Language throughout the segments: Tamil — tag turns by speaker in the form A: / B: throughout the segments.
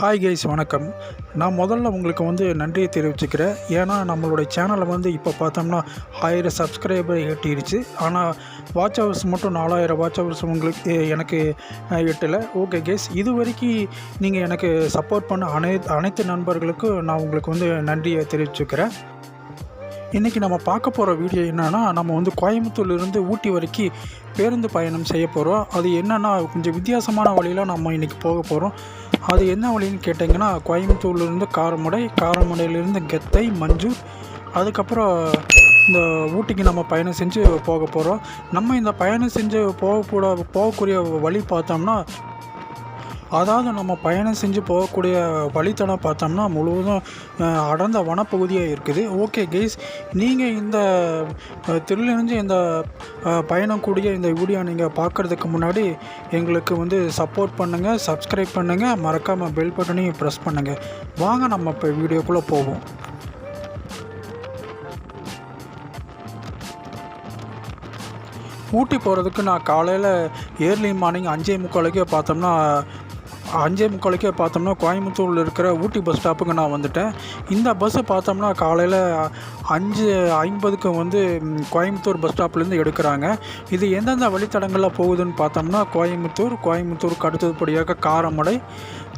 A: ஹாய் கைஸ் வணக்கம். நான் முதல்ல உங்களுக்கு வந்து நன்றியை தெரிவிச்சுக்கிறேன். ஏன்னா நம்மளுடைய சேனலை வந்து இப்போ பார்த்தோம்னா ஆயிரம் சப்ஸ்கிரைபர் எட்டிருச்சு. ஆனால் வாட்ச் ஹவர்ஸ் மட்டும் நாலாயிரம் வாட்ச் ஹவர்ஸ் உங்களுக்கு எனக்கு எட்டலை. ஓகே கேஸ் இது வரைக்கும் நீங்கள் எனக்கு சப்போர்ட் பண்ண அனை அனைத்து நண்பர்களுக்கும் நான் உங்களுக்கு வந்து நன்றியை தெரிவிச்சுக்கிறேன். இன்றைக்கி நம்ம பார்க்க போகிற வீடியோ என்னென்னா நம்ம வந்து கோயம்புத்தூர்லேருந்து ஊட்டி வரைக்கும் பேருந்து பயணம் செய்ய போகிறோம் அது என்னென்னா கொஞ்சம் வித்தியாசமான வழியில் நம்ம இன்றைக்கி போக போகிறோம் அது என்ன வழின்னு கேட்டிங்கன்னா கோயம்புத்தூர்லேருந்து காரமடை காரமடையிலேருந்து கெத்தை மஞ்சூர் அதுக்கப்புறம் இந்த ஊட்டிக்கு நம்ம பயணம் செஞ்சு போக போகிறோம் நம்ம இந்த பயணம் செஞ்சு போகக்கூட போகக்கூடிய வழி பார்த்தோம்னா அதாவது நம்ம பயணம் செஞ்சு போகக்கூடிய வழித்தடம் பார்த்தோம்னா முழுவதும் அடர்ந்த வனப்பகுதியாக இருக்குது. ஓகே கைஸ் நீங்கள் இந்த அஹ், இந்த பயணம் கூடிய இந்த வீடியோ நீங்கள் பார்க்குறதுக்கு முன்னாடி எங்களுக்கு வந்து சப்போர்ட் பண்ணுங்கள் சப்ஸ்கிரைப் பண்ணுங்கள் மறக்காமல் பெல் பட்டனையும் ப்ரெஸ் பண்ணுங்கள் வாங்க நம்ம இப்போ வீடியோக்குள்ளே போவோம். ஊட்டி போகிறதுக்கு நான் காலையில் ஏர்லி மார்னிங் அஞ்சே முக்காலுக்கே பார்த்தோம்னா அஞ்சே முக்காலுக்கே பார்த்தோம்னா கோயம்புத்தூரில் இருக்கிற ஊட்டி பஸ் ஸ்டாப்புக்கு நான் வந்துட்டேன். இந்த பஸ்ஸை பார்த்தோம்னா காலையில் அஞ்சு ஐம்பதுக்கு வந்து கோயம்புத்தூர் பஸ் ஸ்டாப்லேருந்து எடுக்கிறாங்க. இது எந்தெந்த வழித்தடங்களில் போகுதுன்னு பார்த்தோம்னா கோயம்புத்தூர் கோயம்புத்தூருக்கு அடுத்தபடியாக காரமடை.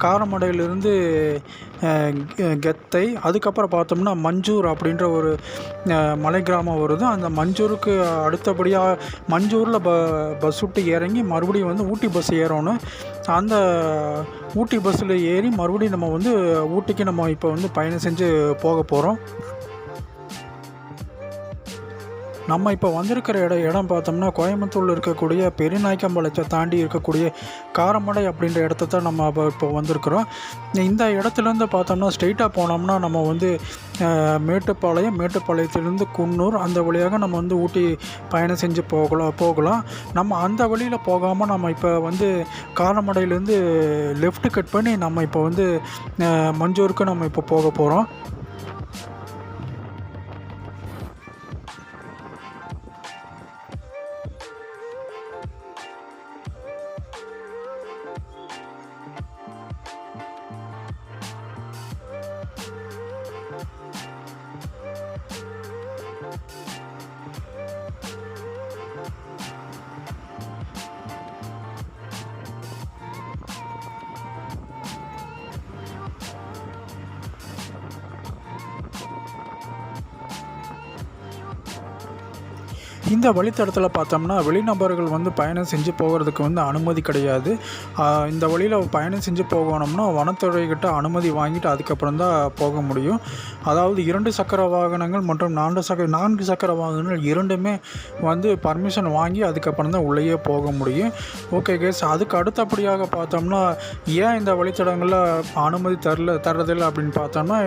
A: காரமடையிலிருந்து கெ- கெத்தை அதுக்கப்புறம் பார்த்தோம்னா மஞ்சூர் அப்படின்ற ஒரு மலை கிராமம் வருது. அந்த மஞ்சூருக்கு அடுத்தபடியாக மஞ்சூரில் ப பஸ் விட்டு இறங்கி மறுபடியும் வந்து ஊட்டி பஸ் ஏறணும். அந்த ஊட்டி பஸ்ஸில் ஏறி மறுபடியும் நம்ம வந்து ஊட்டிக்கு நம்ம இப்போ வந்து பயணம் செஞ்சு போக போகிறோம் நம்ம இப்போ வந்திருக்கிற இடம் இடம் பார்த்தோம்னா கோயம்புத்தூரில் இருக்கக்கூடிய பெருநாய்க்கம்பாளையத்தை தாண்டி இருக்கக்கூடிய காரமடை அப்படின்ற இடத்த தான் நம்ம இப்போ இப்போ வந்திருக்கிறோம். இந்த இடத்துலேருந்து பார்த்தோம்னா ஸ்ட்ரெயிட்டாக போனோம்னா நம்ம வந்து மேட்டுப்பாளையம் மேட்டுப்பாளையத்திலேருந்து குன்னூர் அந்த வழியாக நம்ம வந்து ஊட்டி பயணம் செஞ்சு போகலாம் போகலாம். நம்ம அந்த வழியில் போகாமல் நம்ம இப்போ வந்து காரமடையிலேருந்து லெஃப்ட் கட் பண்ணி நம்ம இப்போ வந்து மஞ்சூருக்கு நம்ம இப்போ போக போகிறோம் இந்த வழித்தடத்தில் பார்த்தோம்னா வெளிநபர்கள் வந்து பயணம் செஞ்சு போகிறதுக்கு வந்து அனுமதி கிடையாது. இந்த வழியில் பயணம் செஞ்சு போகணும்னா வனத்துறைகிட்ட அனுமதி வாங்கிட்டு அதுக்கப்புறம் தான் போக முடியும். அதாவது இரண்டு சக்கர வாகனங்கள் மற்றும் நான்கு சக்கர நான்கு சக்கர வாகனங்கள் இரண்டுமே வந்து பர்மிஷன் வாங்கி அதுக்கப்புறம் தான் உள்ளேயே போக முடியும். ஓகே கேஸ் அதுக்கு அடுத்தபடியாக பார்த்தோம்னா ஏன் இந்த வழித்தடங்களில் அனுமதி தரல தர்றதில்லை அப்படின்னு பார்த்தோம்னா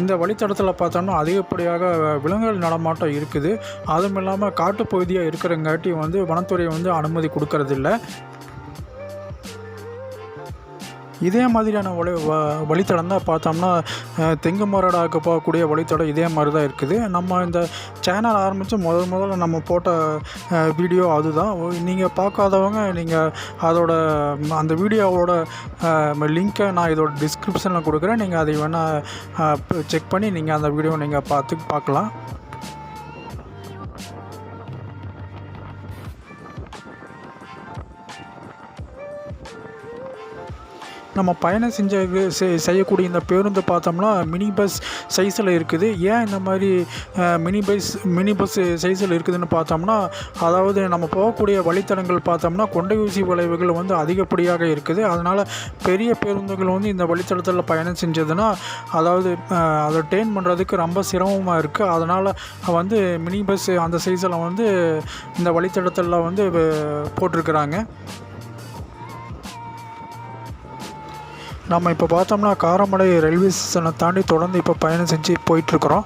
A: இந்த வழித்தடத்தில் பார்த்தோம்னா அதிகப்படியாக விலங்குகள் நடமாட்டம் இருக்குது. அதுவும் இல்லாமல் காட்டுப்பகுதியாக இருக்கிறங்காட்டி வந்து வனத்துறை வந்து அனுமதி கொடுக்கறதில்ல. இதே மாதிரியான வழி வ- வழித்தடம் தான் பார்த்தோம்னா தெங்கு மரடாக்கு போகக்கூடிய வழித்தடம் இதே மாதிரி தான் இருக்குது. நம்ம இந்த சேனல் ஆரம்பித்து முதல் முதல்ல நம்ம போட்ட வீடியோ அதுதான். நீங்கள் பார்க்காதவங்க நீங்கள் அதோட அந்த வீடியோவோட லிங்க்கை நான் இதோட டிஸ்கிரிப்ஷனில் கொடுக்குறேன். நீங்கள் அதை வேணால் செக் பண்ணி நீங்கள் அந்த வீடியோவை நீங்கள் பார்த்து பார்க்கலாம். நம்ம பயணம் செஞ்ச செய்யக்கூடிய இந்த பேருந்து பார்த்தோம்னா மினி பஸ் சைஸில் இருக்குது. ஏன் இந்த மாதிரி மினி பஸ் மினி பஸ் சைஸில் இருக்குதுன்னு பார்த்தோம்னா அதாவது நம்ம போகக்கூடிய வழித்தடங்கள் பார்த்தோம்னா கொண்டை ஊசி விளைவுகள் வந்து அதிகப்படியாக இருக்குது. அதனால் பெரிய பேருந்துகள் வந்து இந்த வழித்தடத்தில் பயணம் செஞ்சதுன்னா அதாவது அதை டெயின் பண்ணுறதுக்கு ரொம்ப சிரமமாக இருக்குது அதனால் வந்து மினி பஸ் அந்த சைஸில் வந்து இந்த வழித்தடத்தில் வந்து அஹ், போட்டிருக்கிறாங்க. நம்ம இப்போ பார்த்தோம்னா காரமடை ரயில்வே ஸ்டேஷனை தாண்டி தொடர்ந்து இப்போ பயணம் செஞ்சு போயிட்டுருக்குறோம்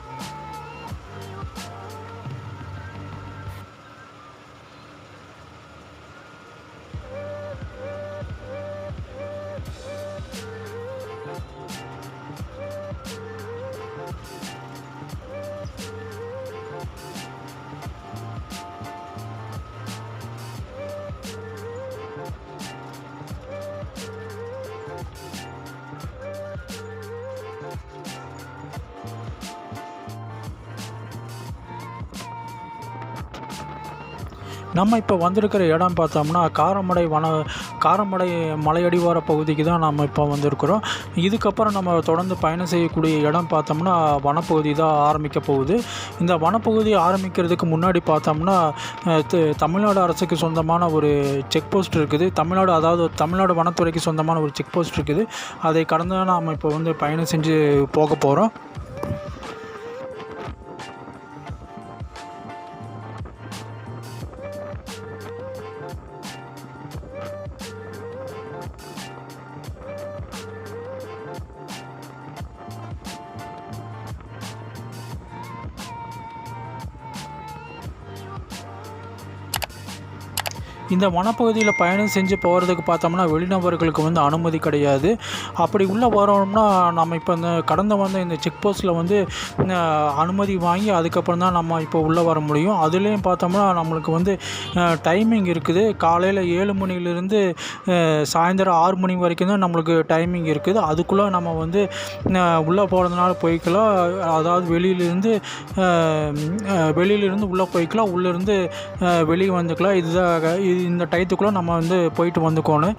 A: நம்ம இப்போ வந்திருக்கிற இடம் பார்த்தோம்னா காரமடை வன காரமடை மலையடிவார பகுதிக்கு தான் நம்ம இப்போ வந்திருக்கிறோம். இதுக்கப்புறம் நம்ம தொடர்ந்து பயணம் செய்யக்கூடிய இடம் பார்த்தோம்னா வனப்பகுதி தான் ஆரம்பிக்க போகுது. இந்த வனப்பகுதி ஆரம்பிக்கிறதுக்கு முன்னாடி பார்த்தோம்னா த- தமிழ்நாடு அரசுக்கு சொந்தமான ஒரு செக் போஸ்ட் இருக்குது. தமிழ்நாடு அதாவது தமிழ்நாடு வனத்துறைக்கு சொந்தமான ஒரு செக் போஸ்ட் இருக்குது. அதை கடந்து தான் நாம் இப்போ வந்து பயணம் செஞ்சு போக போகிறோம் இந்த வனப்பகுதியில் பயணம் செஞ்சு போகிறதுக்கு பார்த்தோம்னா வெளிநபர்களுக்கு வந்து அனுமதி கிடையாது. அப்படி உள்ளே வரோம்னா நம்ம இப்போ இந்த கடந்து வந்த இந்த செக் போஸ்ட்டில் வந்து அனுமதி வாங்கி அதுக்கப்புறம் தான் நம்ம இப்போ உள்ளே வர முடியும். அதுலேயும் பார்த்தோம்னா நம்மளுக்கு வந்து டைமிங் இருக்குது. காலையில் ஏழு மணிலேருந்து சாயந்தரம் ஆறு மணி வரைக்கும் தான் நம்மளுக்கு டைமிங் இருக்குது. அதுக்குள்ளே நம்ம வந்து உள்ளே போகிறதுனால போய்க்கலாம். அதாவது வெளியிலேருந்து வெளியிலேருந்து உள்ளே போய்க்கலாம். உள்ளேருந்து வெளியே வந்துக்கலாம். இதுதான் இது இந்த டயத்துக்குள்ளே நம்ம வந்து போயிட்டு வந்துக்கோணும்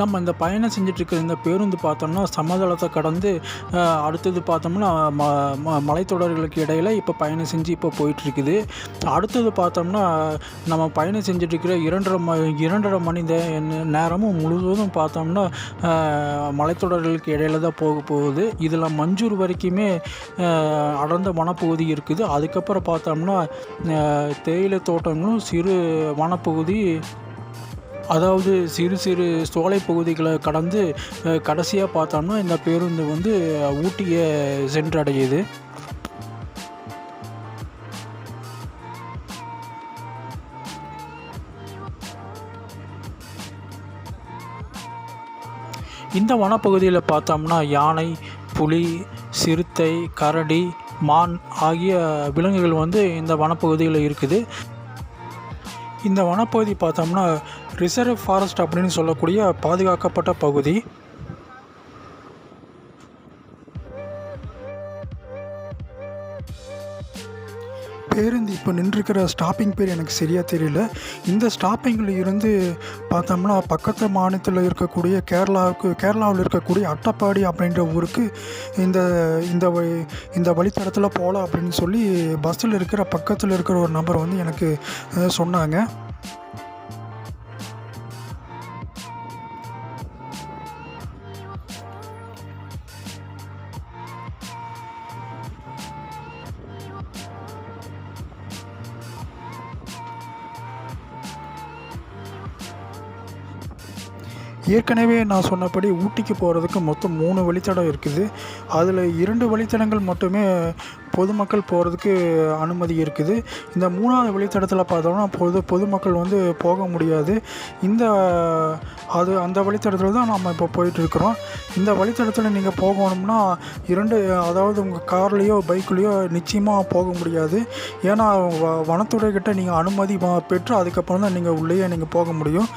A: நம்ம இந்த பயணம் செஞ்சிட்ருக்கிற இந்த பேருந்து பார்த்தோம்னா சமதளத்தை கடந்து அடுத்தது பார்த்தோம்னா ம ம- மலைத்தொடர்களுக்கு இடையில இப்போ பயணம் செஞ்சு இப்போ போயிட்டுருக்குது அடுத்தது பார்த்தோம்னா நம்ம பயணம் செஞ்சிட்ருக்கிற இரண்டரை ம இரண்டரை மணி நேரமும் முழுவதும் பார்த்தோம்னா மலைத்தொடர்களுக்கு இடையில தான் போக போகுது. இதில் மஞ்சூர் வரைக்குமே அடர்ந்த வனப்பகுதி இருக்குது. அதுக்கப்புறம் பார்த்தோம்னா தேயிலை தோட்டங்களும் சிறு வனப்பகுதி அதாவது சிறு சிறு சோலை பகுதிகளை கடந்து கடைசியாக பார்த்தோம்னா இந்த பேருந்து வந்து ஊட்டியை சென்றடையுது. இந்த வனப்பகுதியில் பார்த்தோம்னா யானை புலி சிறுத்தை கரடி மான் ஆகிய விலங்குகள் வந்து இந்த வனப்பகுதியில் இருக்குது. இந்த வனப்பகுதி பார்த்தோம்னா ரிசர்வ் ஃபாரஸ்ட் அப்படின்னு சொல்லக்கூடிய பாதுகாக்கப்பட்ட பகுதி. பேருந்து இப்போ நின்றுருக்கிற ஸ்டாப்பிங் பேர் எனக்கு சரியாக தெரியல. இந்த ஸ்டாப்பிங்கில் இருந்து பார்த்தோம்னா பக்கத்து மாநிலத்தில் இருக்கக்கூடிய கேரளாவுக்கு கேரளாவில் இருக்கக்கூடிய அட்டப்பாடி அப்படின்ற ஊருக்கு இந்த இந்த வழி இந்த வழித்தடத்தில் போகலாம் அப்படின்னு சொல்லி பஸ்ஸில் இருக்கிற பக்கத்தில் இருக்கிற ஒரு நபர் வந்து எனக்கு சொன்னாங்க. ஏற்கனவே நான் சொன்னபடி ஊட்டிக்கு போகிறதுக்கு மொத்தம் மூணு வழித்தடம் இருக்குது. அதில் இரண்டு வழித்தடங்கள் மட்டுமே பொதுமக்கள் போகிறதுக்கு அனுமதி இருக்குது. இந்த மூணாவது வழித்தடத்தில் பார்த்தோம்னா பொது பொதுமக்கள் வந்து போக முடியாது. இந்த அது அந்த வழித்தடத்தில் தான் நம்ம இப்போ போயிட்டுருக்குறோம். இந்த வழித்தடத்தில் நீங்கள் போகணும்னா இரண்டு அதாவது உங்கள் கார்லேயோ பைக்லேயோ நிச்சயமாக போக முடியாது. ஏன்னா வ வனத்துறை நீங்கள் அனுமதி பெற்று அதுக்கப்புறம் தான் நீங்கள் உள்ளேயே நீங்கள் போக முடியும்.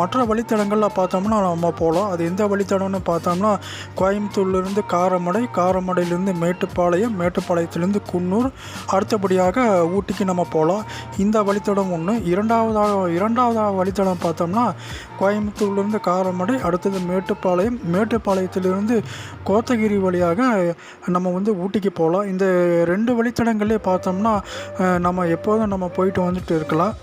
A: மற்ற வழித்தடங்களில் பார்த்தோம்னா நம்ம போகலாம் அது எந்த வழித்தடம்னு பார்த்தோம்னா கோயம்புத்தூர்லேருந்து காரமடை காரமடையிலேருந்து மேட்டுப்பாளையம் மேட்டுப்பாளையத்துலேருந்து குன்னூர் அடுத்தபடியாக ஊட்டிக்கு நம்ம போகலாம் இந்த வழித்தடம் ஒன்று இரண்டாவதாக இரண்டாவதாக வழித்தடம் பார்த்தோம்னா கோயம்புத்தூர் கோயம்புத்தூர்லேருந்து காரமடை அடுத்தது மேட்டுப்பாளையம் மேட்டுப்பாளையத்திலிருந்து கோத்தகிரி வழியாக நம்ம வந்து ஊட்டிக்கு போகலாம். இந்த ரெண்டு வழித்தடங்களே பார்த்தோம்னா நம்ம எப்போதும் நம்ம போயிட்டு வந்துட்டு இருக்கலாம்.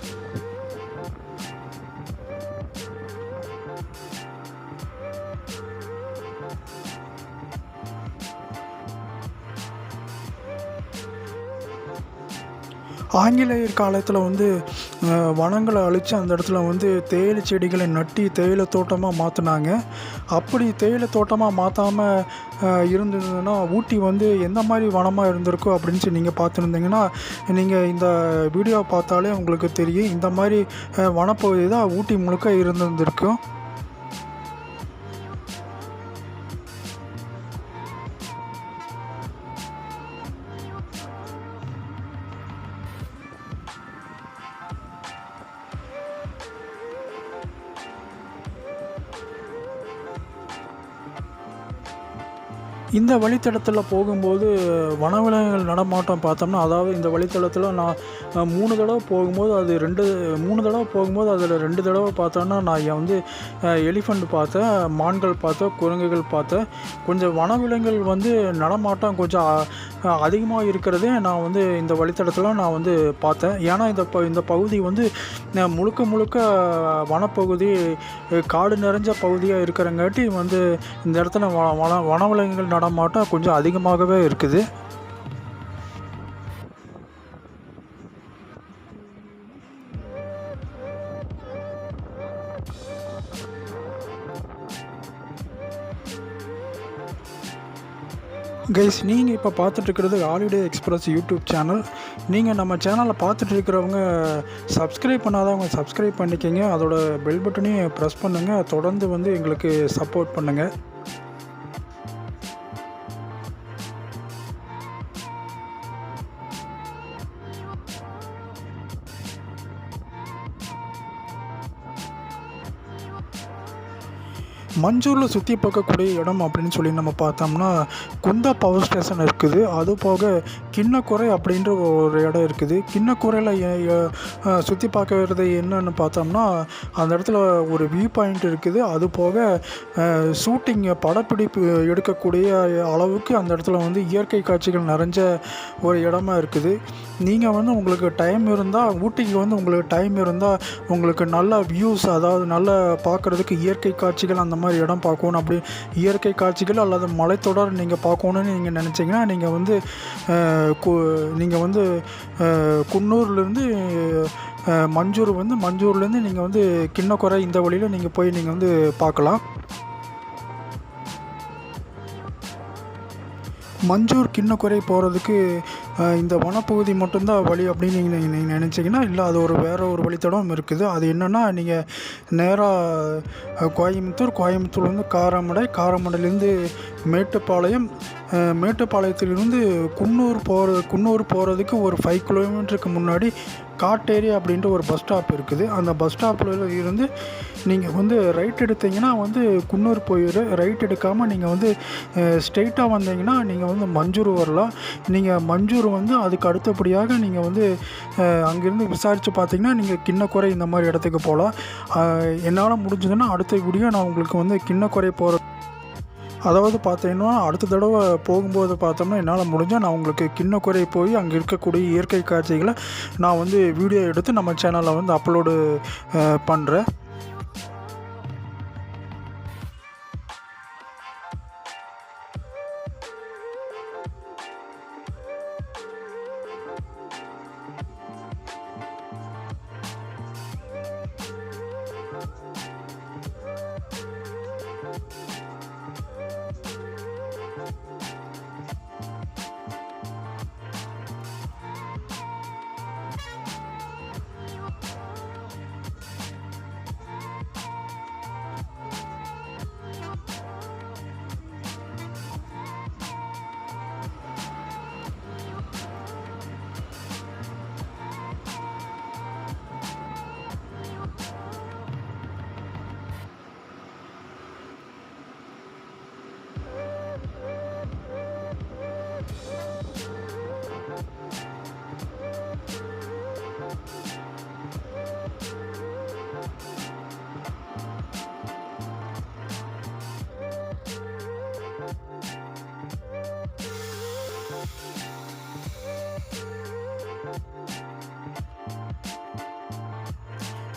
A: ஆங்கிலேயர் காலத்தில் வந்து வனங்களை அழித்து அந்த இடத்துல வந்து தேயிலை செடிகளை நட்டி தேயிலை தோட்டமாக மாற்றினாங்க அப்படி தேயிலை தோட்டமாக மாற்றாமல் இருந்ததுன்னா ஊட்டி வந்து எந்த மாதிரி வனமாக இருந்திருக்கோ அப்படின்னு சொல்லி நீங்கள் பார்த்துருந்தீங்கன்னா நீங்கள் இந்த வீடியோ பார்த்தாலே உங்களுக்கு தெரியும். இந்த மாதிரி வனப்பகுதி தான் ஊட்டி முழுக்க இருந்திருந்திருக்கும். இந்த வழித்தடத்தில் போகும்போது வனவிலங்குகள் நடமாட்டம் பார்த்தோம்னா அதாவது இந்த வழித்தடத்தில் நான் மூணு தடவை போகும்போது அது ரெண்டு மூணு தடவை போகும்போது அதில் ரெண்டு தடவை பார்த்தோன்னா நான் வந்து எலிஃபண்ட் பார்த்தேன் மான்கள் பார்த்தேன் குரங்குகள் பார்த்தேன். கொஞ்சம் வனவிலங்குகள் வந்து நடமாட்டம் கொஞ்சம் அதிகமாக இருக்கிறதே நான் வந்து இந்த வழித்தடத்தில் நான் வந்து பார்த்தேன். ஏன்னா இந்த ப இந்த பகுதி வந்து முழுக்க முழுக்க வனப்பகுதி காடு நிறைஞ்ச பகுதியாக இருக்கிறங்காட்டி வந்து இந்த இடத்துல வ வன வனவிலங்குகள் நடமாட்டம் கொஞ்சம் அதிகமாகவே இருக்குது. கைஸ் நீங்கள் இப்போ பார்த்துட்ருக்கிறது ஹாலிடே எக்ஸ்பிரஸ் யூடியூப் சேனல் நீங்கள் நம்ம சேனலை பார்த்துட்ருக்கிறவங்க சப்ஸ்கிரைப் பண்ணாதவங்க சப்ஸ்கிரைப் பண்ணிக்கங்க. அதோட பெல் பட்டனையும் ப்ரெஸ் பண்ணுங்கள் தொடர்ந்து வந்து எங்களுக்கு சப்போர்ட் பண்ணுங்கள் மஞ்சூரில் சுற்றி பார்க்கக்கூடிய இடம் அப்படின்னு சொல்லி நம்ம பார்த்தோம்னா குந்தா பவர் ஸ்டேஷன் இருக்குது. அது போக கிண்ணக்குறை அப்படின்ற ஒரு இடம் இருக்குது. கிண்ணக்குறையில் சுற்றி பார்க்கறது என்னன்னு பார்த்தோம்னா அந்த இடத்துல ஒரு வியூ பாயிண்ட் இருக்குது. அது போக ஷூட்டிங் படப்பிடிப்பு எடுக்கக்கூடிய அளவுக்கு அந்த இடத்துல வந்து இயற்கை காட்சிகள் நிறைஞ்ச ஒரு இடமா இருக்குது. நீங்கள் வந்து உங்களுக்கு டைம் இருந்தால் ஊட்டிக்கு வந்து உங்களுக்கு டைம் இருந்தால் உங்களுக்கு நல்ல வியூஸ் அதாவது நல்ல பார்க்குறதுக்கு இயற்கை காட்சிகள் அந்த மாதிரி இடம் பார்க்கணும். அப்படி இயற்கை காட்சிகள் அல்லது மலைத்தொடர் நீங்கள் பார்க்கணுன்னு நீங்கள் நினச்சிங்கன்னா நீங்கள் வந்து கு- நீங்கள் வந்து குன்னூர்லேருந்து மஞ்சூர் வந்து மஞ்சூர்லேருந்து நீங்கள் வந்து கிண்ணக்குறை இந்த வழியில் நீங்கள் போய் நீங்கள் வந்து பார்க்கலாம். மஞ்சூர் கிண்ணக்குறை போகிறதுக்கு இந்த வனப்பகுதி மட்டும்தான் வழி அப்படின்னு நீங்கள் நீங்கள் நினச்சிங்கன்னா இல்லை அது ஒரு வேறு ஒரு வழித்தடம் இருக்குது. அது என்னென்னா நீங்கள் நேராக கோயம்புத்தூர் கோயம்புத்தூர்லேருந்து காரமடை காரமடையிலேருந்து மேட்டுப்பாளையம் மேட்டுப்பாளையத்திலிருந்து குன்னூர் போகிற குன்னூர் போகிறதுக்கு ஒரு ஃபைவ் கிலோமீட்டருக்கு முன்னாடி காட்டேரி அப்படின்ற ஒரு பஸ் ஸ்டாப் இருக்குது. அந்த பஸ் ஸ்டாப்பில் இருந்து நீங்கள் வந்து ரைட் எடுத்தீங்கன்னா வந்து குன்னூர் போயிடு ரைட் எடுக்காமல் நீங்கள் வந்து ஸ்ட்ரெயிட்டாக வந்தீங்கன்னா நீங்கள் வந்து மஞ்சூர் வரலாம். நீங்கள் மஞ்சூர் வந்து அதுக்கு அடுத்தபடியாக நீங்கள் வந்து அங்கேருந்து விசாரித்து பார்த்தீங்கன்னா நீங்கள் கிண்ணக்குறை இந்த மாதிரி இடத்துக்கு போகலாம் என்னால் முடிஞ்சதுன்னா அடுத்த வீடியோ நான் உங்களுக்கு வந்து கிண்ணக்குறை போகிற அதாவது பார்த்தீங்கன்னா அடுத்த தடவை போகும்போது பார்த்தோம்னா என்னால் முடிஞ்சால் நான் உங்களுக்கு கிண்ணக்குறை போய் அங்கே இருக்கக்கூடிய இயற்கை காட்சிகளை நான் வந்து வீடியோ எடுத்து நம்ம சேனலில் வந்து அப்லோடு பண்ணுறேன்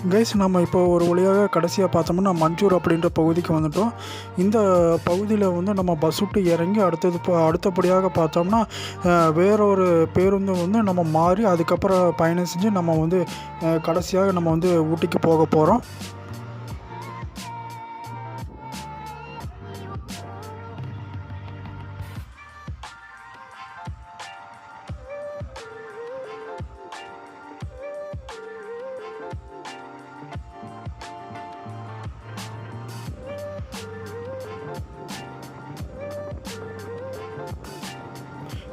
A: கைஸ் நம்ம இப்போ ஒரு வழியாக கடைசியாக பார்த்தோம்னா மஞ்சூர் அப்படின்ற பகுதிக்கு வந்துட்டோம். இந்த பகுதியில் வந்து நம்ம பஸ் விட்டு இறங்கி அடுத்தது அடுத்தபடியாக பார்த்தோம்னா வேறொரு பேருந்து வந்து நம்ம மாறி அதுக்கப்புறம் பயணம் செஞ்சு நம்ம வந்து கடைசியாக நம்ம வந்து ஊட்டிக்கு போக போகிறோம்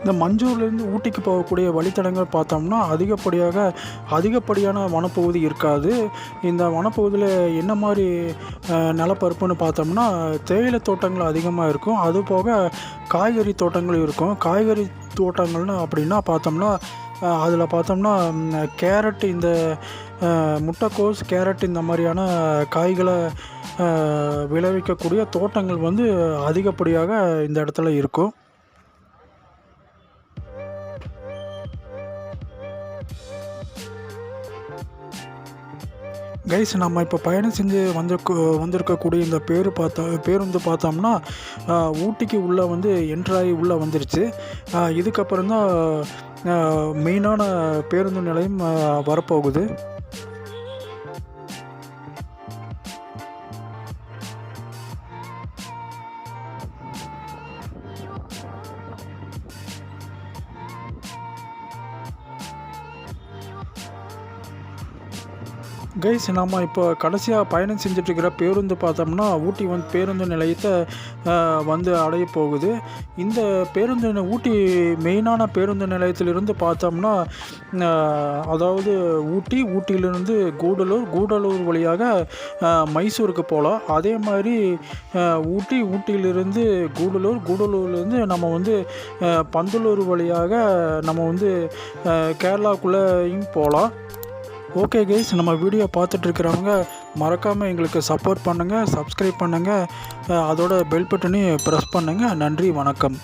A: இந்த மஞ்சூர்லேருந்து ஊட்டிக்கு போகக்கூடிய வழித்தடங்கள் பார்த்தோம்னா அதிகப்படியாக அதிகப்படியான வனப்பகுதி இருக்காது. இந்த வனப்பகுதியில் என்ன மாதிரி நிலப்பரப்புன்னு பார்த்தோம்னா தேயிலை தோட்டங்கள் அதிகமாக இருக்கும். அது போக காய்கறி தோட்டங்கள் இருக்கும். காய்கறி தோட்டங்கள்னு அப்படின்னா பார்த்தோம்னா அதில் பார்த்தோம்னா கேரட் இந்த முட்டைக்கோஸ் கேரட் இந்த மாதிரியான காய்களை விளைவிக்கக்கூடிய தோட்டங்கள் வந்து அதிகப்படியாக இந்த இடத்துல இருக்கும். கைஸ் நம்ம இப்போ பயணம் செஞ்சு வந்திருக்க வந்திருக்கக்கூடிய இந்த பேர் பார்த்தா பேருந்து பார்த்தோம்னா ஊட்டிக்கு உள்ளே வந்து என்ட்ராகி உள்ளே வந்துருச்சு. இதுக்கப்புறம் தான் மெயினான பேருந்து நிலையம் வரப்போகுது. கைஸ் நம்ம இப்போ கடைசியாக பயணம் செஞ்சிட்ருக்கிற பேருந்து பார்த்தோம்னா ஊட்டி வந்து பேருந்து நிலையத்தை வந்து அடைய போகுது. இந்த பேருந்து ஊட்டி மெயினான பேருந்து நிலையத்திலிருந்து பார்த்தோம்னா அதாவது ஊட்டி ஊட்டியிலிருந்து கூடலூர் கூடலூர் வழியாக மைசூருக்கு போகலாம் அதே மாதிரி ஊட்டி ஊட்டியிலிருந்து கூடலூர் கூடலூர்லேருந்து நம்ம வந்து பந்தலூர் வழியாக நம்ம வந்து கேரளாக்குள்ளேயும் போகலாம் ஓகே கைஸ் நம்ம வீடியோ பார்த்துட்டு இருக்கிறவங்க மறக்காமல் எங்களுக்கு சப்போர்ட் பண்ணுங்கள் சப்ஸ்கிரைப் பண்ணுங்கள் அதோட பெல் பட்டனையும் ப்ரெஸ் பண்ணுங்கள் நன்றி வணக்கம்.